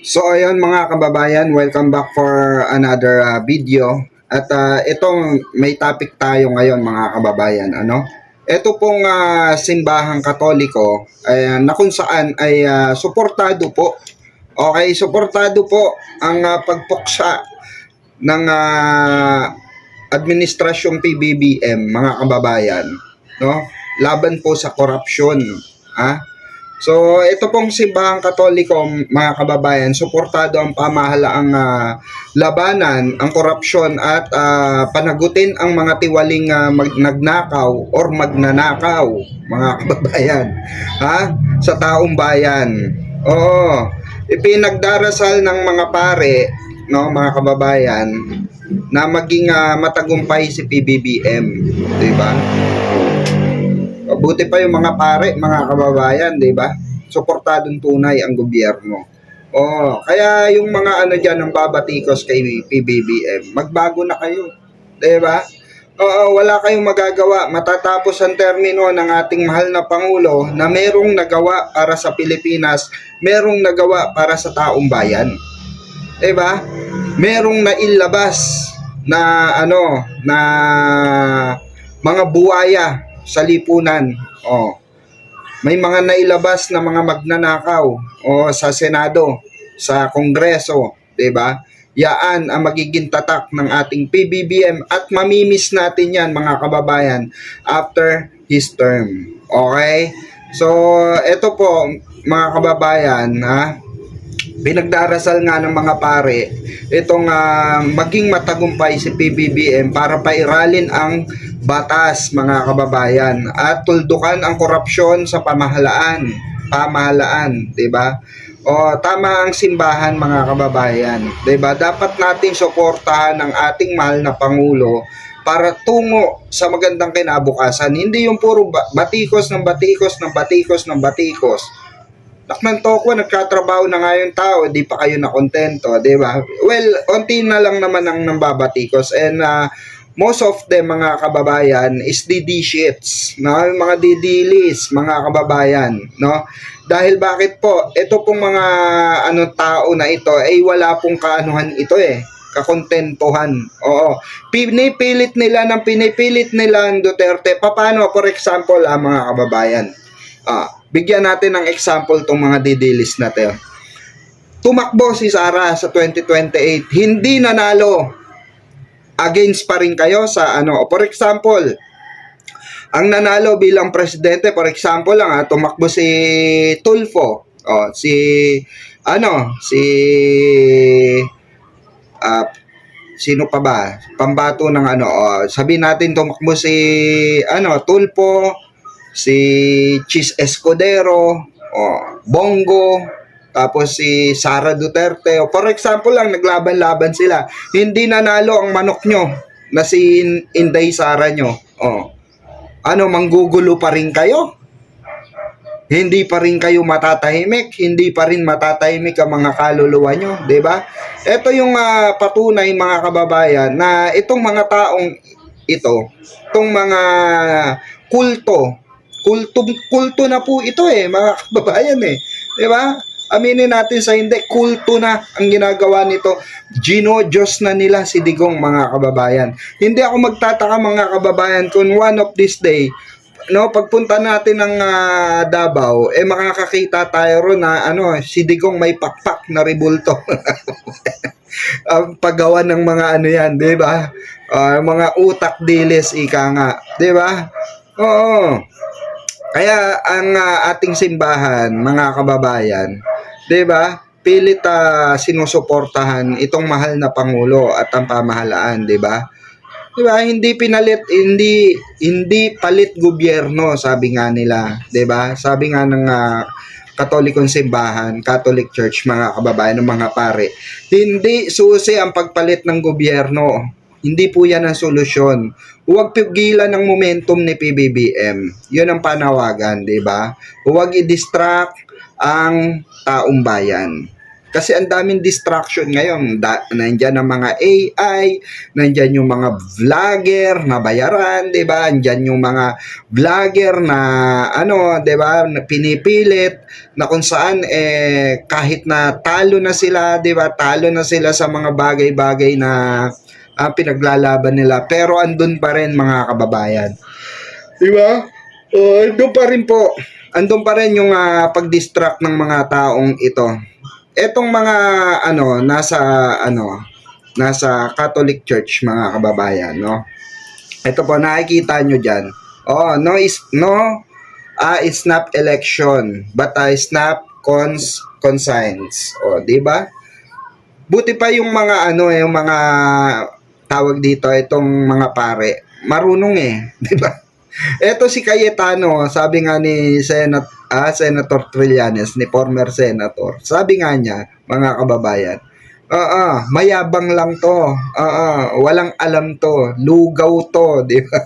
So ayun mga kababayan, welcome back for another uh, video. At uh, itong may topic tayo ngayon mga kababayan, ano? Ito pong uh, simbahang katoliko ay, na kung saan ay uh, suportado po. Okay, suportado po ang uh, pagpuksa ng uh, administrasyong PBBM mga kababayan, no? Laban po sa korupsyon, ha? So, ito pong simbahang katoliko, mga kababayan, suportado ang pamahalaang ah, labanan, ang korupsyon at ah, panagutin ang mga tiwaling ah, mag- or magnanakaw, mga kababayan, ha? sa taong bayan. Oo, ipinagdarasal ng mga pare, no, mga kababayan, na maging ah, matagumpay si PBBM, di ba? Buti pa yung mga pare, mga kababayan, di ba? Suportadong tunay ang gobyerno. Oh, kaya yung mga ano diyan ng babatikos kay PBBM, magbago na kayo. Di ba? Oo, wala kayong magagawa. Matatapos ang termino ng ating mahal na Pangulo na merong nagawa para sa Pilipinas, merong nagawa para sa taong bayan. Di ba? Merong nailabas na ano, na mga buwaya sa lipunan. Oh. May mga nailabas na mga magnanakaw o sa Senado, sa Kongreso, 'di ba? Yaan ang magiging tatak ng ating PBBM at mamimiss natin 'yan mga kababayan after his term. Okay? So, ito po mga kababayan, ha? Pinagdarasal nga ng mga pare itong ah, maging matagumpay si PBBM para pairalin ang batas mga kababayan at tuldukan ang korupsyon sa pamahalaan pamahalaan 'di ba? O tama ang simbahan mga kababayan 'di ba? Dapat nating suportahan ang ating mahal na pangulo para tungo sa magandang kinabukasan. Hindi yung puro ba- batikos ng batikos ng batikos ng batikos Takman to ko, nagkatrabaho na nga yung tao, di pa kayo nakontento, di ba? Well, onti na lang naman ang nambabatikos and uh, most of them mga kababayan is DD shits, no? Mga didilis, mga kababayan, no? Dahil bakit po, ito pong mga ano tao na ito ay wala pong kaanuhan ito eh kakontentuhan. Oo. Pinipilit nila ng pinipilit nila ang Duterte. Paano? For example, ah, mga kababayan. Ah, bigyan natin ng example tong mga didilis natin. Tumakbo si Sara sa 2028, hindi nanalo. Against pa rin kayo sa ano. For example, ang nanalo bilang presidente, for example lang, ah, tumakbo si Tulfo. Oh, si ano, si ah, sino pa ba? Pambato ng ano, oh, sabihin natin tumakbo si ano, Tulfo, si Chis Escudero, oh, Bongo, tapos si Sara Duterte. O, for example lang, naglaban-laban sila. Hindi nanalo ang manok nyo na si In- Inday Sara nyo. Oh. Ano, manggugulo pa rin kayo? Hindi pa rin kayo matatahimik, hindi pa rin matatahimik ang mga kaluluwa nyo, 'di ba? Ito yung ah, patunay mga kababayan na itong mga taong ito, itong mga kulto, kulto kulto na po ito eh, mga kababayan eh. 'Di ba? Aminin natin sa hindi, kulto na ang ginagawa nito. Gino Diyos na nila si Digong mga kababayan. Hindi ako magtataka mga kababayan kung one of this day, no, pagpunta natin ng ah, Davao, eh makakakita tayo ron na ano, si Digong may pakpak na ribulto. Ang paggawa ng mga ano yan, 'di ba? Ah, mga utak dilis ika nga, 'di ba? Oo. Kaya ang ah, ating simbahan, mga kababayan, 'di ba? Pilit ah, sinusuportahan itong mahal na pangulo at ang pamahalaan, 'di ba? 'Di ba? Hindi pinalit, hindi hindi palit gobyerno, sabi nga nila, 'di ba? Sabi nga ng ah, Katolikong simbahan, Catholic Church, mga kababayan ng mga pare, hindi susi ang pagpalit ng gobyerno. Hindi po yan ang solusyon. Huwag pigilan ng momentum ni PBBM. Yun ang panawagan, di ba? Huwag i-distract ang taong bayan. Kasi ang daming distraction ngayon. Da, nandyan ang mga AI, nandyan yung mga vlogger na bayaran, di ba? Nandyan yung mga vlogger na ano, di ba, pinipilit na kung saan eh kahit na talo na sila, di ba? Talo na sila sa mga bagay-bagay na ah, pinaglalaban nila. Pero andun pa rin mga kababayan. Di ba? Oh, andun pa rin po. Andun pa rin yung ah, pag-distract ng mga taong ito. Etong mga ano nasa ano nasa Catholic Church mga kababayan, no. Ito po nakikita nyo diyan. Oh, no is no ah snap election, but a snap cons conscience. Oh, di ba? Buti pa yung mga ano yung mga tawag dito itong mga pare. Marunong eh, di ba? Eto si Cayetano, sabi nga ni Senat ah, Senator Trillanes, ni former senator. Sabi nga niya, mga kababayan, Oo, mayabang lang to. Oo, walang alam to. Lugaw to, di ba?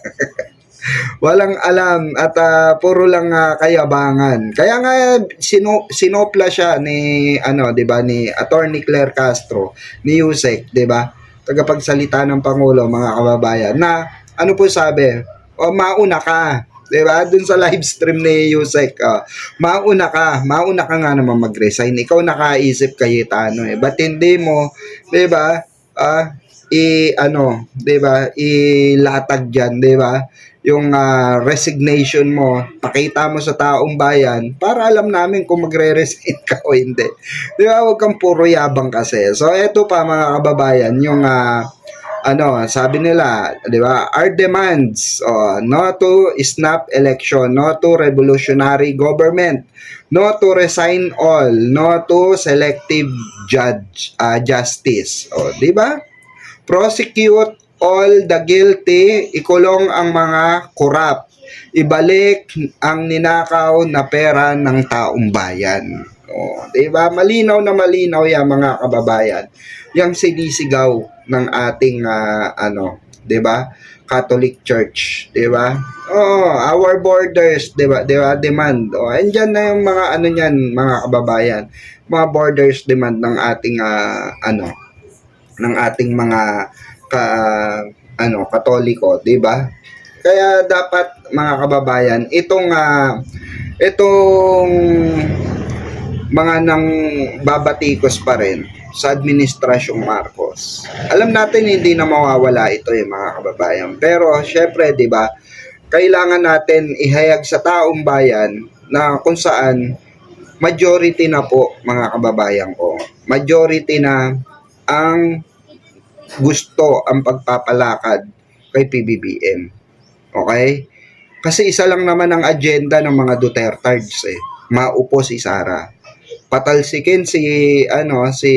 walang alam at ah, puro lang ah, kayabangan. Kaya nga sino, sinopla siya ni ano, 'di ba, ni Attorney Claire Castro, ni Yusek, 'di ba? Tagapagsalita ng pangulo, mga kababayan, na ano po sabi? O mauna ka, 'di ba? Dun sa live stream ni Yusek, ah, mauna ka, mauna ka nga naman mag-resign. Ikaw nakaisip Cayetano eh. Ba't hindi mo, 'di ba? Ah, i ano, 'di ba? Ilatag diyan, 'di ba? Yung ah, resignation mo, pakita mo sa taong bayan para alam namin kung magre-resign ka o hindi. 'Di ba? Huwag kang puro yabang kasi. So eto pa mga kababayan, yung ah, ano, sabi nila, 'di ba? Our demands, oh, no to snap election, no to revolutionary government, no to resign all, no to selective judge ah, justice. Oh, 'di ba? Prosecute all the guilty, ikulong ang mga korap. Ibalik ang ninakaw na pera ng taong bayan. Oh, 'di ba? Malinaw na malinaw 'yan mga kababayan. Yang sinisigaw ng ating ah, ano, 'di ba? Catholic Church, 'di ba? Oo, our borders, 'di ba? 'Di ba? Demand. Oh, andyan na yung mga ano niyan, mga kababayan. Mga borders demand ng ating ah, ano, ng ating mga ka ano, Katoliko, 'di ba? Kaya dapat mga kababayan, itong ah, itong mga nang babatikos pa rin sa administrasyong Marcos. Alam natin hindi na mawawala ito yung mga kababayan. Pero syempre, 'di ba? Kailangan natin ihayag sa taong bayan na kung saan majority na po mga kababayan ko. Majority na ang gusto ang pagpapalakad kay PBBM. Okay? Kasi isa lang naman ang agenda ng mga Dutertards eh. Maupo si Sara. Patalsikin si ano si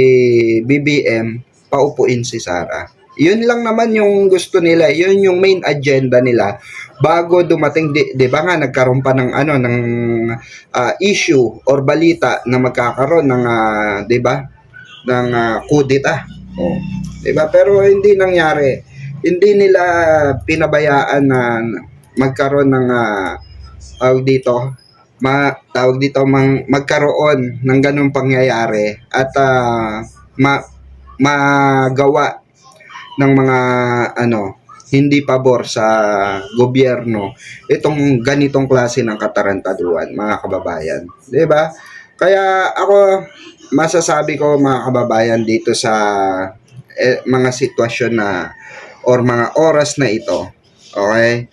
BBM, paupuin si Sara. Yun lang naman yung gusto nila, yun yung main agenda nila bago dumating 'di, 'di ba nga nagkaroon pa ng ano ng ah, issue or balita na magkakaroon ng ah, 'di ba ng uh, kudita. Oh. 'Di ba? Pero hindi nangyari. Hindi nila pinabayaan na magkaroon ng ah, tawag dito ma tawag dito mang, magkaroon ng ganung pangyayari at ah, ma magawa ng mga ano hindi pabor sa gobyerno itong ganitong klase ng katarantaduan mga kababayan 'di ba kaya ako masasabi ko mga kababayan dito sa eh, mga sitwasyon na or mga oras na ito okay?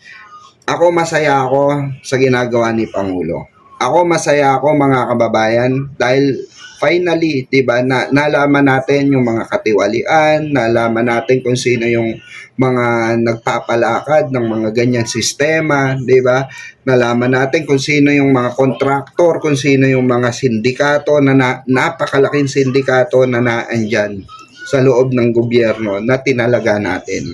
Ako masaya ako sa ginagawa ni Pangulo. Ako masaya ako mga kababayan dahil finally, 'di ba, na, nalaman natin yung mga katiwalian, nalaman natin kung sino yung mga nagpapalakad ng mga ganyan sistema, 'di ba? Nalaman natin kung sino yung mga kontraktor, kung sino yung mga sindikato na, na napakalaking sindikato na naandyan sa loob ng gobyerno na tinalaga natin.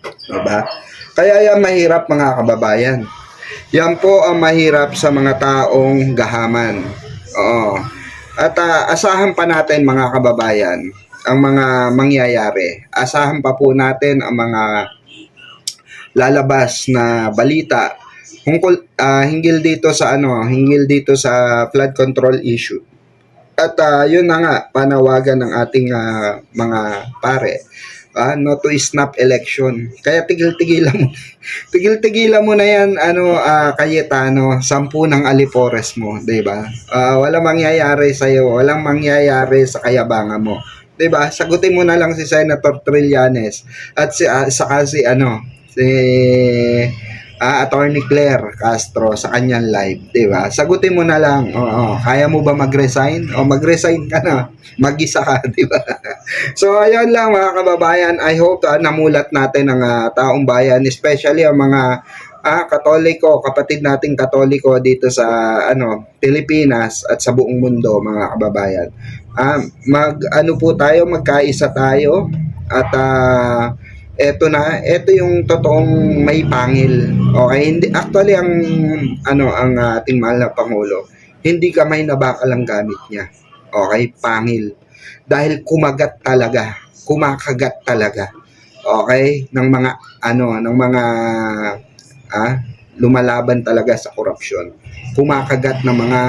'Di ba? Kaya yan mahirap mga kababayan. Yan po ang mahirap sa mga taong gahaman. Oo. At ah, asahan pa natin mga kababayan ang mga mangyayari. Asahan pa po natin ang mga lalabas na balita tungkol ah, hinggil dito sa ano, hinggil dito sa flood control issue. At ah, yun na nga, panawagan ng ating ah, mga pare. Ah, no to snap election. Kaya tigil-tigilan mo. tigil-tigilan mo na yan, ano, ah, Cayetano, sampu ng alipores mo, 'di ba? Ah, walang mangyayari sa iyo, walang mangyayari sa kayabangan mo. 'Di ba? Sagutin mo na lang si Senator Trillanes at si ah, saka si ano, si ah, Attorney Claire Castro sa kanyang live, 'di ba? Sagutin mo na lang. Oo, kaya mo ba mag-resign? O mag-resign ka na. Mag-isa ka, 'di ba? so ayun lang mga kababayan, I hope ah, namulat natin ang ah, taong bayan, especially ang mga ah, katoliko, kapatid nating katoliko dito sa ano, Pilipinas at sa buong mundo mga kababayan. Ah, mag ano po tayo, magkaisa tayo at ah, eto na, eto yung totoong may pangil. Okay, hindi actually ang ano ang ating mahal na pangulo, hindi kamay na bakal ang gamit niya. Okay, pangil. Dahil kumagat talaga, kumakagat talaga. Okay, ng mga ano, ng mga ah, lumalaban talaga sa korupsyon. Kumakagat ng mga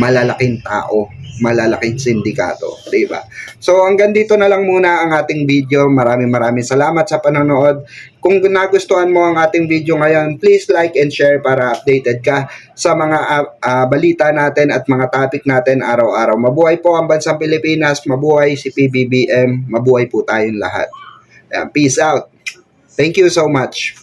malalaking tao, malalaking sindikato, 'di ba? So hanggang dito na lang muna ang ating video. Maraming maraming salamat sa panonood. Kung nagustuhan mo ang ating video ngayon, please like and share para updated ka sa mga ah, ah, balita natin at mga topic natin araw-araw. Mabuhay po ang bansang Pilipinas, mabuhay si PBBM, mabuhay po tayong lahat. Peace out. Thank you so much.